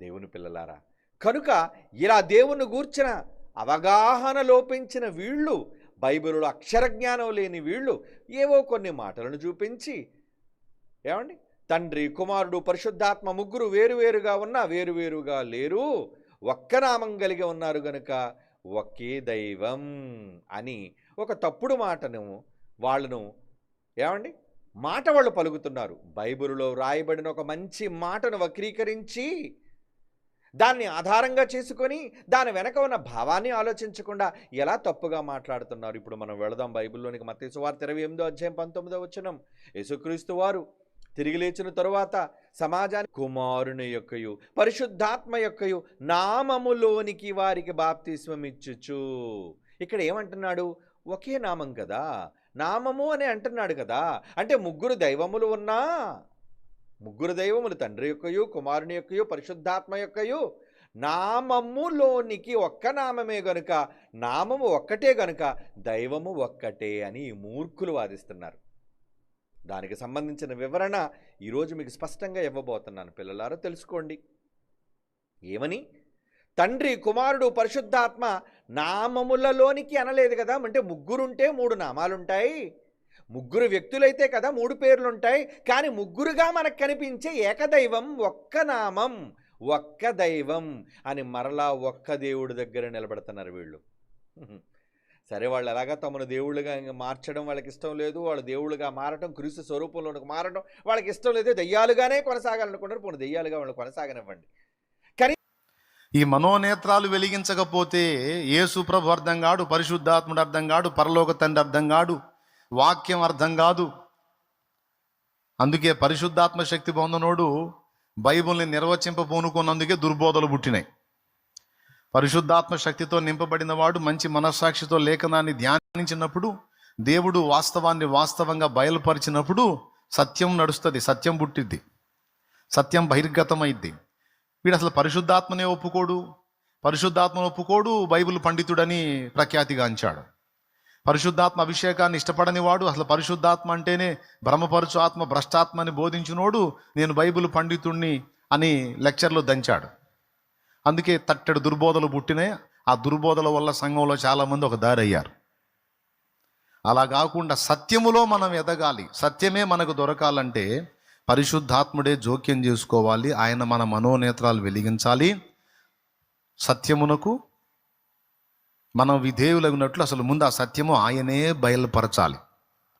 దేవుని పిల్లలారా. కనుక ఇలా దేవుని గూర్చిన అవగాహన లోపించిన వీళ్ళు బైబిల్లో అక్షర జ్ఞానం లేని వీళ్ళు ఏవో కొన్ని మాటలను చూపించి ఏమండి? తండ్రి కుమారుడు పరిశుద్ధాత్మ ముగ్గురు వేరువేరుగా ఉన్నా వేరువేరుగా లేరు. ఒక్క నామం కలిగి ఉన్నారు గనుక ఒకే దైవం అని ఒక తప్పుడు మాటను వాళ్ళను ఏమండి? మాట వాళ్ళు పలుకుతున్నారు. బైబిల్లో వ్రాయబడిన ఒక మంచి మాటను వక్రీకరించి దాన్ని ఆధారంగా చేసుకొని దాని వెనక ఉన్న భావాన్ని ఆలోచించకుండా ఎలా తప్పుగా మాట్లాడుతున్నారు? ఇప్పుడు మనం వెళదాం బైబిల్లోనికి మత్తయి సువార్త ఇరవై ఎనిమిదో అధ్యాయం పంతొమ్మిదో వచ్చినం యేసుక్రీస్తు వారు తిరిగి లేచిన తరువాత సమాజాన్ని కుమారుని యొక్కయు పరిశుద్ధాత్మ యొక్కయు నామములోనికి వారికి బాప్తిస్వం ఇచ్చుచు. ఇక్కడ ఏమంటున్నాడు? ఒకే నామం కదా. నామము అని అంటున్నాడు కదా. అంటే ముగ్గురు దైవములు ఉన్నా ముగ్గురు దైవములు తండ్రి యొక్కయు కుమారుని యొక్కయు పరిశుద్ధాత్మ యొక్కయు నామములోనికి ఒక్క నామమే గనుక నామము ఒక్కటే గనుక దైవము ఒక్కటే అని ఈ మూర్ఖులు వాదిస్తున్నారు. దానికి సంబంధించిన వివరణ ఈరోజు మీకు స్పష్టంగా ఇవ్వబోతున్నాను. పిల్లలారో తెలుసుకోండి. ఏమని? తండ్రి కుమారుడు పరిశుద్ధాత్మ నామములలోనికి అనలేదు కదా? అంటే ముగ్గురుంటే మూడు నామాలుంటాయి. ముగ్గురు వ్యక్తులైతే కదా మూడు పేర్లుంటాయి. కానీ ముగ్గురుగా మనకు కనిపించే ఏకదైవం ఒక్క నామం ఒక్క దైవం అని మరలా ఒక్క దేవుడి దగ్గర నిలబెడుతున్నారు వీళ్ళు. సరే వాళ్ళు ఎలాగా తమను దేవుళ్ళుగా మార్చడం వాళ్ళకి ఇష్టం లేదు. వాళ్ళు దేవుళ్ళుగా మారటం క్రీస్తు స్వరూపంలోకి మారడం వాళ్ళకి ఇష్టం లేదు. దెయ్యాలుగానే కొనసాగాలనుకుంటారు. పోనీ దెయ్యాలుగా వాళ్ళు కొనసాగనివ్వండి. కానీ ఈ మనోనేత్రాలు వెలిగించకపోతే యేసు ప్రభు అర్థం కాడు పరిశుద్ధాత్ముడు అర్థం కాడు పరలోక తండ్రి అర్థం కాడు. వాక్యం అర్థం కాదు. అందుకే పరిశుద్ధాత్మ శక్తి పొందనోడు బైబిల్ని నిర్వచింపబోనుకున్నందుకే దుర్బోధలు పుట్టినాయి. పరిశుద్ధాత్మ శక్తితో నింపబడిన వాడు మంచి మనస్సాక్షితో లేఖనాన్ని ధ్యానించినప్పుడు దేవుడు వాస్తవాన్ని వాస్తవంగా బయలుపరిచినప్పుడు సత్యం నడుస్తుంది సత్యం పుట్టిద్ది. సత్యం బహిర్గతమైద్ది. వీడు అసలు పరిశుద్ధాత్మనే ఒప్పుకోడు. పరిశుద్ధాత్మను ఒప్పుకోడు బైబిల్ పండితుడని ప్రఖ్యాతిగాంచాడు. పరిశుద్ధాత్మ అభిషేకాన్ని ఇష్టపడని వాడు అసలు పరిశుద్ధాత్మ అంటేనే భ్రమపరచు ఆత్మ భ్రష్టాత్మ అని బోధించినోడు నేను బైబిల్ పండితుణ్ణి అని లెక్చర్లో దంచాడు. అందుకే తట్టెడు దుర్బోధలు పుట్టినాయి. ఆ దుర్బోధల వల్ల సంఘంలో చాలామంది ఒక దారి అయ్యారు అలా కాకుండా సత్యములో మనం ఎదగాలి సత్యమే మనకు దొరకాలంటే పరిశుద్ధాత్ముడే జోక్యం చేసుకోవాలి ఆయన మన మనోనేత్రాలు వెలిగించాలి సత్యమునకు మనం విధేయులగినట్లు అసలు ముందు ఆ సత్యము ఆయనే బయలుపరచాలి.